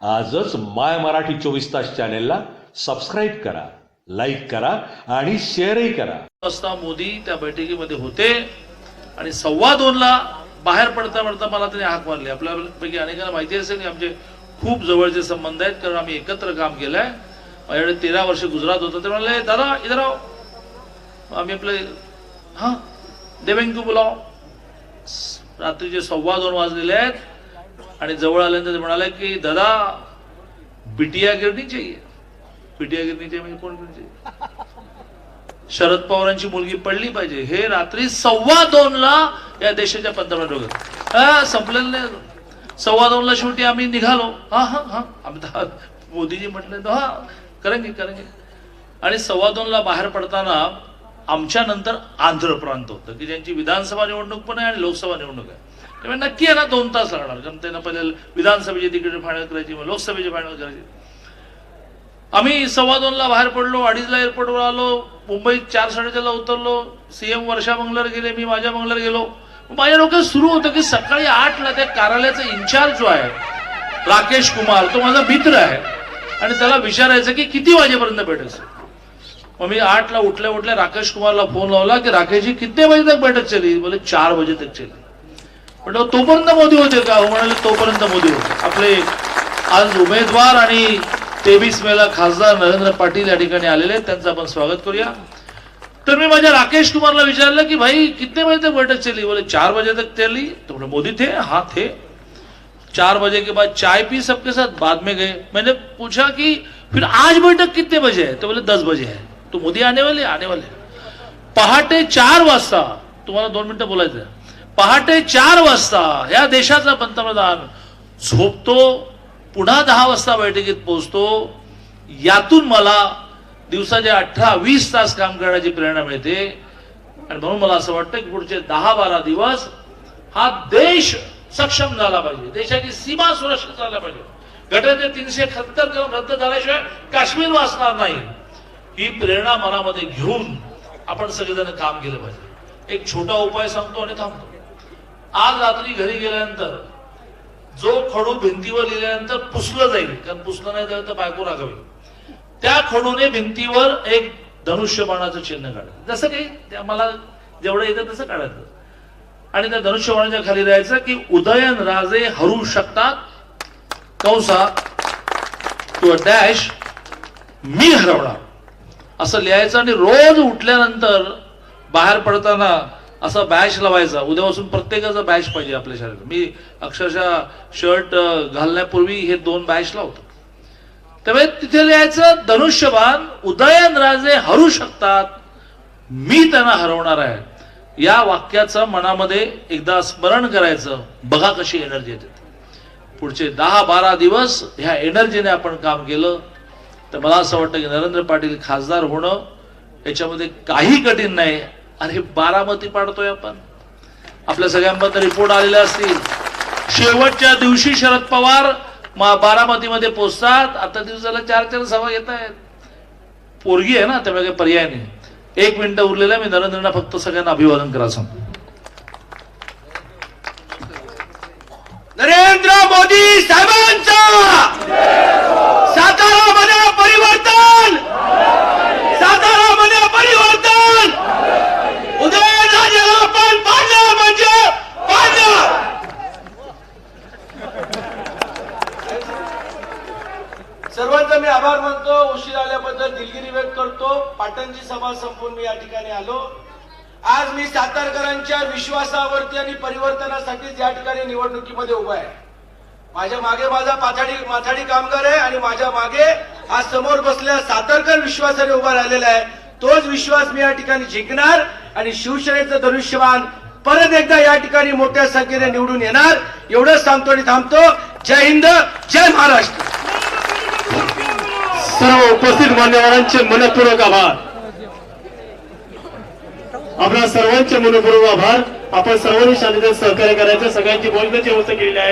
आजच माय मराठी चोवीस तास चॅनेलला सबस्क्राईब करा लाईक करा आणि शेअरही करा. वाजता मोदी त्या बैठकीमध्ये होते आणि सव्वा दोनला बाहेर पडता पडता मला त्यांनी हाक मारली. आपल्यापैकी अनेकांना माहिती असेल की आमचे खूप जवळचे संबंध आहेत कारण आम्ही एकत्र काम केलंय. माझ्याकडे तेरा वर्ष गुजरात होतं. ते म्हणाले दादा इधर आम्ही आपले हां देवेंकू बोलाव रात्रीचे सव्वा दोन वाजलेले आहेत. आणि जवळ आल्यानंतर ते म्हणाले की दादा बिटिया गिरणी चाहिए बिटिया गिरणी चाहिए म्हणजे कोण गिरणी शरद पवारांची मुलगी पडली पाहिजे. हे रात्री सव्वा दोन ला या देशाच्या पंतप्रधान हा संपलेलं नाही सव्वा दोन ला शेवटी आम्ही निघालो. हा हा हा. आम्ही मोदीजी म्हटले तर हा करंगे करंगे. आणि सव्वा दोन ला बाहेर पडताना आमच्या नंतर आंध्र प्रांत होतं की ज्यांची विधानसभा निवडणूक पण आहे आणि लोकसभा निवडणूक आहे. त्यामुळे नक्की आहे ना दोन तास लागणार कारण त्यांना पहिले विधानसभेची तिकीट फायनल करायची मग लोकसभेची फायनल करायची. आम्ही सव्वा दोनला बाहेर पडलो अडीचला एअरपोर्टवर आलो मुंबईत चार साडेचारला उतरलो सीएम वर्षा मंगलर गेले मी माझ्या मंगलर गेलो. माझ्या डोक्यात सुरू होतं की सकाळी आठला त्या कार्यालयाचा इन्चार्ज जो आहे राकेश कुमार तो माझा मित्र आहे. आणि त्याला विचारायचं की किती वाजेपर्यंत भेटायचं मग मी आठला उठल्या उठल्या राकेश कुमारला फोन लावला की राकेशजी किती वाजे तक बैठक चली बोले चार बजे तक चली म्हटलं तोपर्यंत मोदी होते का? हो म्हणाले तोपर्यंत मोदी होते. आपले आज उमेदवार आणि तेवीस मेला खासदार नरेंद्र पाटील या ठिकाणी आलेले आहेत. त्यांचं आपण स्वागत करूया. तर मी माझ्या राकेश कुमारला विचारलं की भाई कितने बजे तक बैठक चली बोले चार बजे तक चली तो बोले मोदी थे? हाँ थे. चार बजे के बाद चाय पी सबके साथ बाद में गए। मैंने पूछा कि फिर आज बैठक कितने बजे है? तो बोले दस बजे है. तो मोदी आने वाले आने वाले। पहाटे चार वाजता तुम्हाला दोन मिनिटं बोलायचं पहाटे चार वाजता या देशाचा पंतप्रधान झोपतो पुन्हा दहा वाजता बैठकीत पोहोचतो. यातून मला दिवसाचे अठरा वीस तास काम करण्याची प्रेरणा मिळते. आणि म्हणून मला असं वाटतं की पुढचे दहा बारा दिवस हा देश सक्षम झाला पाहिजे. देशाची सीमा सुरक्षित झाला पाहिजे. घटनेचे तीनशे एकाहत्तर कलम रद्द झाल्याशिवाय काश्मीर वाचणार नाही. ही प्रेरणा मनामध्ये घेऊन आपण सगळेजण काम केलं पाहिजे. एक छोटा उपाय सांगतो आणि थांबतो. आज रात्री घरी गेल्यानंतर जो खडू भिंतीवर लिहिल्यानंतर पुसलं जाईल कारण पुसलं नाही तर बायको रागावी. त्या खडूने भिंतीवर एक धनुष्यबाणाचं चिन्ह काढायचं जसं काही त्या मला जेवढं येतं तसं काढायचं. आणि त्या धनुष्यबाणाच्या खाली राहायचं की उदयन राजे हरू शकतात कंसा किंवा डॅश मी हरवणार. असं लिहायचं आणि रोज उठल्यानंतर बाहेर पडताना असा बॅच लावायचा. उद्यापासून प्रत्येकाचा बॅच पाहिजे आपल्या शरीरात मी अक्षरशः शर्ट घालण्यापूर्वी हे दोन बॅच लावतो. त्यामुळे तिथे लिहायचं धनुष्यबाण उदयनराजे हरू शकतात. मी त्यांना हरवणार आहे. या वाक्याचं मनामध्ये एकदा स्मरण करायचं. बघा कशी एनर्जी येते पुढचे दहा बारा दिवस ह्या एनर्जीने आपण काम केलं. तर मला असं वाटतं की नरेंद्र पाटील खासदार होणं याच्यामध्ये काही कठीण नाही. अरे बारामती पाडतोय आपण. आपल्या सगळ्यांबद्दल रिपोर्ट आलेले असतील. शेवटच्या दिवशी शरद पवार बारामतीमध्ये पोचतात आता दिवसाला चार चार सभा घेत आहेत. पोरगी आहे ना त्यामुळे काही पर्याय नाही. एक मिनिट उरलेलं आहे मी नरेंद्रना फक्त सगळ्यांना अभिवादन करा सांगतो नरेंद्र मोदी साहेबांचा! सर्वांचा मी आभार मानतो. उशीर आल्याबद्दल दिलगिरी व्यक्त करतो. पाटणची सभा संपून मी या ठिकाणी आलो. आज मी सातारकरांच्या विश्वासावरती आणि परिवर्तनासाठीच या ठिकाणी निवडणुकीमध्ये उभा आहे. माझ्या मागे माझा पाथाडी माथाडी कामगार आहे आणि माझ्या मागे आज समोर बसल्या सातारकर विश्वासाने उभा राहिलेला आहे. तोच विश्वास मी या ठिकाणी जिंकणार आणि शिवसेनेचं धनुष्यबाण परत एकदा या ठिकाणी मोठ्या संख्येने निवडून येणार. एवढंच सांगतो आणि थांबतो. जय हिंद जय महाराष्ट्र. सर्व उपस्थित मान्यवरांचे मनपूर्वक आभार. आपल्या सर्वांचे मनपूर्वक आभार. आपण सर्वांनी शांततेत सहकार्य करायचं. सगळ्यांची बोलण्याची व्यवस्था केलेली आहे.